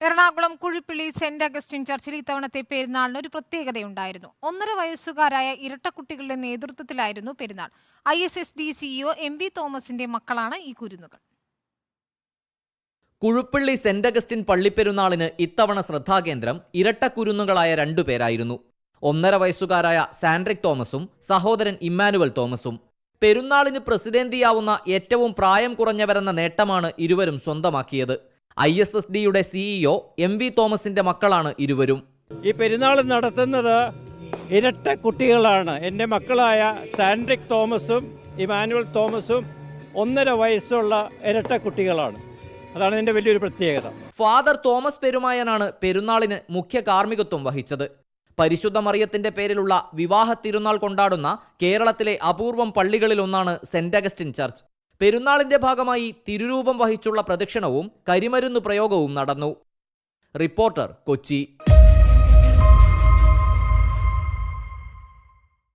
Ernakulam Kuzhippilly saint Augustine ചർച്ചിൽ ഇത്തവണത്തെ പെരുന്നാളിന് ഒരു പ്രത്യേകതയുണ്ടായിരുന്നു. ഒന്നര വയസ്സുകാരായ ഇരട്ടക്കുട്ടികളുടെ നേതൃത്വത്തിലായിരുന്നു പെരുന്നാൾ. I S S D CEO M V തോമസിന്റെ മക്കളാണ് ഈ കുരുന്നുകൾ. കുഴുപ്പള്ളി സെന്റ് അഗസ്റ്റിൻ പള്ളിപ്പെരുന്നാളിന് ഇത്തവണ ശ്രദ്ധാകേന്ദ്രം ഇരട്ടക്കുരുന്നുകളായ രണ്ടുപേരായിരുന്നു ഒന്നര വയസ്സുകാരായ സാൻഡ്രിക് തോമസും സഹോദരൻ ഇമ്മാനുവൽ തോമസും. പെരുന്നാളിന് പ്രസിഡന്റിയാവുന്ന ഏറ്റവും പ്രായം കുറഞ്ഞവരെന്ന നേട്ടമാണ് ഇരുവരും സ്വന്തമാക്കിയത്. ഐ എസ് എസ് ഡിയുടെ സിഇഒ എം വി തോമസിന്റെ മക്കളാണ് ഇരുവരും. ഈ പെരുന്നാൾ നടത്തുന്നത് ഇരട്ട കുട്ടികളാണ്. എന്റെ മക്കളായ സാൻഡ്രിക് തോമസും ഇമാനുവൽ തോമസും ഒന്നര വയസ്സുള്ള ഇരട്ട കുട്ടികളാണ്. അതാണ് ഇതിന്റെ വലിയൊരു പ്രത്യേകത. ഫാദർ തോമസ് പെരുമായനാണ് പെരുന്നാളിന് മുഖ്യ കാർമ്മികത്വം വഹിച്ചത്. പരിശുദ്ധ മറിയത്തിന്റെ പേരിലുള്ള വിവാഹ തിരുനാൾ കൊണ്ടാടുന്ന കേരളത്തിലെ അപൂർവം പള്ളികളിലൊന്നാണ് സെന്റ് അഗസ്റ്റിൻ ചർച്ച്. പെരുന്നാളിന്റെ ഭാഗമായി തിരുരൂപം വഹിച്ചുള്ള പ്രദക്ഷിണവും കരിമരുന്ന് പ്രയോഗവും നടന്നു. റിപ്പോർട്ടർ കൊച്ചി.